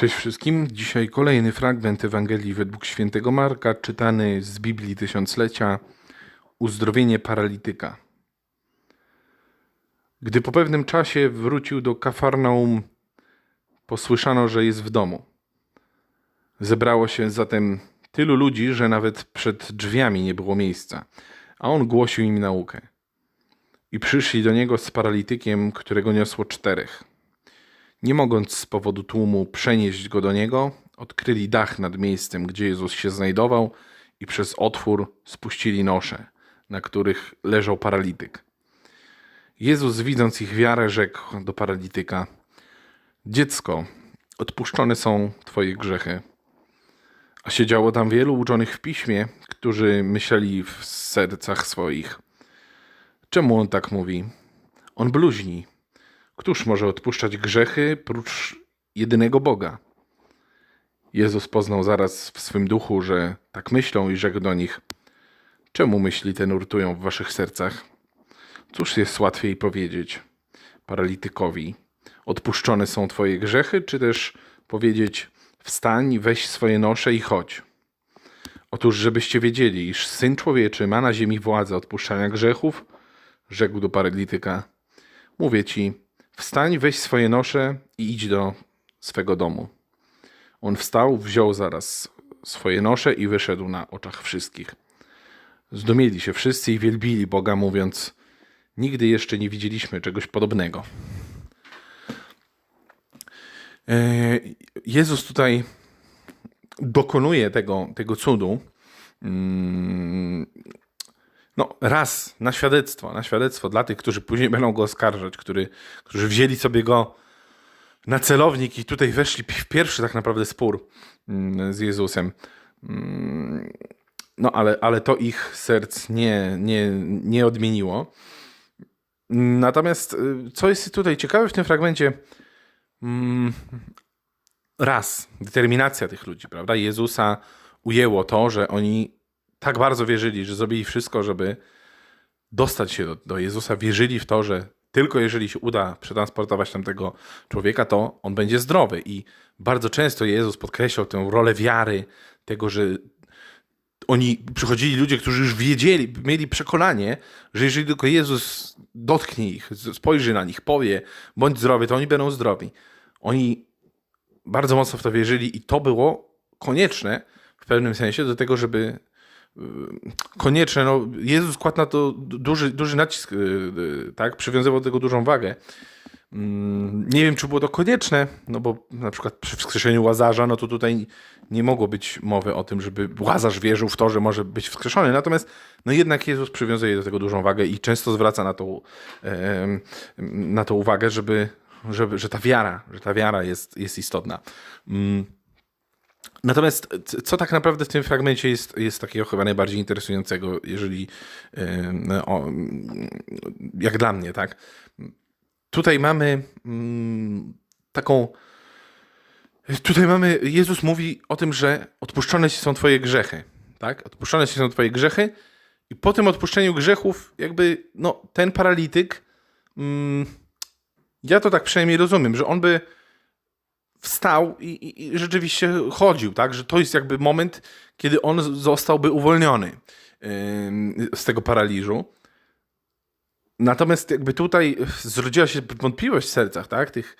Cześć wszystkim. Dzisiaj kolejny fragment Ewangelii według świętego Marka, czytany z Biblii Tysiąclecia. Uzdrowienie paralityka. Gdy po pewnym czasie wrócił do Kafarnaum, posłyszano, że jest w domu. Zebrało się zatem tylu ludzi, że nawet przed drzwiami nie było miejsca, a on głosił im naukę. I przyszli do niego z paralitykiem, którego niosło czterech. Nie mogąc z powodu tłumu przenieść go do niego, odkryli dach nad miejscem, gdzie Jezus się znajdował i przez otwór spuścili nosze, na których leżał paralityk. Jezus, widząc ich wiarę, rzekł do paralityka: Dziecko, odpuszczone są Twoje grzechy. A siedziało tam wielu uczonych w piśmie, którzy myśleli w sercach swoich: Czemu on tak mówi? On bluźni. Któż może odpuszczać grzechy prócz jedynego Boga? Jezus poznał zaraz w swym duchu, że tak myślą i rzekł do nich: Czemu myśli te nurtują w waszych sercach? Cóż jest łatwiej powiedzieć paralitykowi: Odpuszczone są twoje grzechy, czy też powiedzieć: Wstań, weź swoje nosze i chodź. Otóż, żebyście wiedzieli, iż syn człowieczy ma na ziemi władzę odpuszczania grzechów, rzekł do paralityka: Mówię ci, Wstań, weź swoje nosze i idź do swego domu. On wstał, wziął zaraz swoje nosze i wyszedł na oczach wszystkich. Zdumieli się wszyscy i wielbili Boga, mówiąc: Nigdy jeszcze nie widzieliśmy czegoś podobnego. E, Jezus tutaj dokonuje tego, tego cudu. No, raz na świadectwo, na świadectwo dla tych, którzy później będą go oskarżać, który, którzy wzięli sobie go na celownik i tutaj weszli w pierwszy tak naprawdę spór mm, z Jezusem. Mm, no, ale, ale to ich serc nie, nie, nie odmieniło. Natomiast y, co jest tutaj ciekawe w tym fragmencie, mm, raz, determinacja tych ludzi, prawda? Jezusa ujęło to, że oni tak bardzo wierzyli, że zrobili wszystko, żeby dostać się do, do Jezusa. Wierzyli w to, że tylko jeżeli się uda przetransportować tamtego człowieka, to on będzie zdrowy. I bardzo często Jezus podkreślał tę rolę wiary, tego, że oni przychodzili ludzie, którzy już wiedzieli, mieli przekonanie, że jeżeli tylko Jezus dotknie ich, spojrzy na nich, powie, bądź zdrowy, to oni będą zdrowi. Oni bardzo mocno w to wierzyli i to było konieczne w pewnym sensie do tego, żeby konieczne. No, Jezus kładł na to duży, duży nacisk, y, y, tak? Przywiązywał do tego dużą wagę. Mm, nie wiem, czy było to konieczne, no bo na przykład przy wskrzeszeniu Łazarza, no to tutaj nie mogło być mowy o tym, żeby Łazarz wierzył w to, że może być wskrzeszony. Natomiast no jednak Jezus przywiązuje do tego dużą wagę i często zwraca na to, na to uwagę, żeby, żeby, że ta wiara, że ta wiara jest, jest istotna. Natomiast co tak naprawdę w tym fragmencie jest, jest takiego chyba najbardziej interesującego, jeżeli jak dla mnie, tak? Tutaj mamy mm, taką. Tutaj mamy, Jezus mówi o tym, że odpuszczone są twoje grzechy, tak? Odpuszczone są twoje grzechy i po tym odpuszczeniu grzechów jakby, no, ten paralityk, mm, ja to tak przynajmniej rozumiem, że on by wstał i, i, i, rzeczywiście chodził, tak? Że to jest jakby moment, kiedy on zostałby uwolniony z tego paraliżu. Natomiast jakby tutaj zrodziła się wątpliwość w sercach, tak? Tych,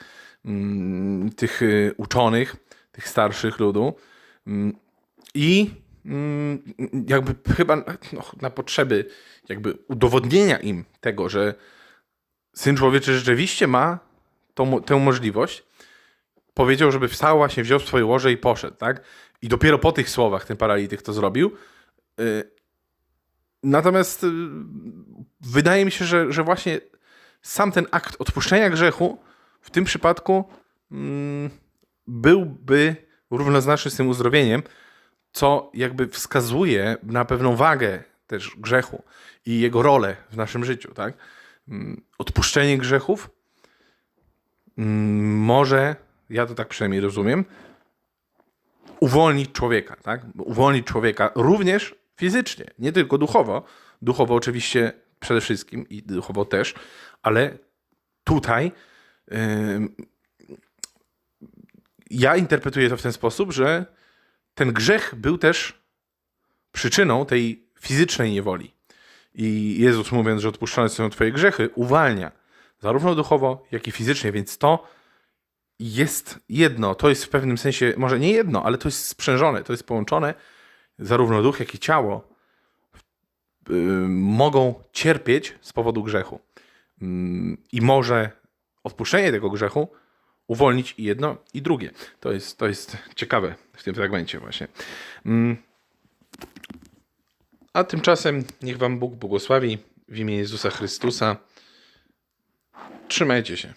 tych yy, uczonych, tych starszych ludu. I jakby chyba no, na potrzeby jakby udowodnienia im tego, że Syn Człowieczy rzeczywiście ma tą, tę możliwość, powiedział, żeby wstał, właśnie wziął swoje łoże i poszedł, tak? I dopiero po tych słowach ten paralityk to zrobił. Y, natomiast y, wydaje mi się, że, że właśnie sam ten akt odpuszczenia grzechu w tym przypadku mm, byłby równoznaczny z tym uzdrowieniem, co jakby wskazuje na pewną wagę też grzechu i jego rolę w naszym życiu, tak? Mm, odpuszczenie grzechów mm, może ja to tak przynajmniej rozumiem, uwolnić człowieka, tak? Uwolnić człowieka również fizycznie, nie tylko duchowo. Duchowo oczywiście przede wszystkim i duchowo też, ale tutaj ja interpretuję to w ten sposób, że ten grzech był też przyczyną tej fizycznej niewoli. I Jezus mówiąc, że odpuszczone są twoje grzechy, uwalnia zarówno duchowo, jak i fizycznie, więc to jest jedno, to jest w pewnym sensie, może nie jedno, ale to jest sprzężone, to jest połączone, zarówno duch, jak i ciało yy, mogą cierpieć z powodu grzechu. Yy, I może odpuszczenie tego grzechu uwolnić i jedno, i drugie. To jest, to jest ciekawe w tym fragmencie właśnie. Yy. A tymczasem niech Wam Bóg błogosławi w imię Jezusa Chrystusa. Trzymajcie się.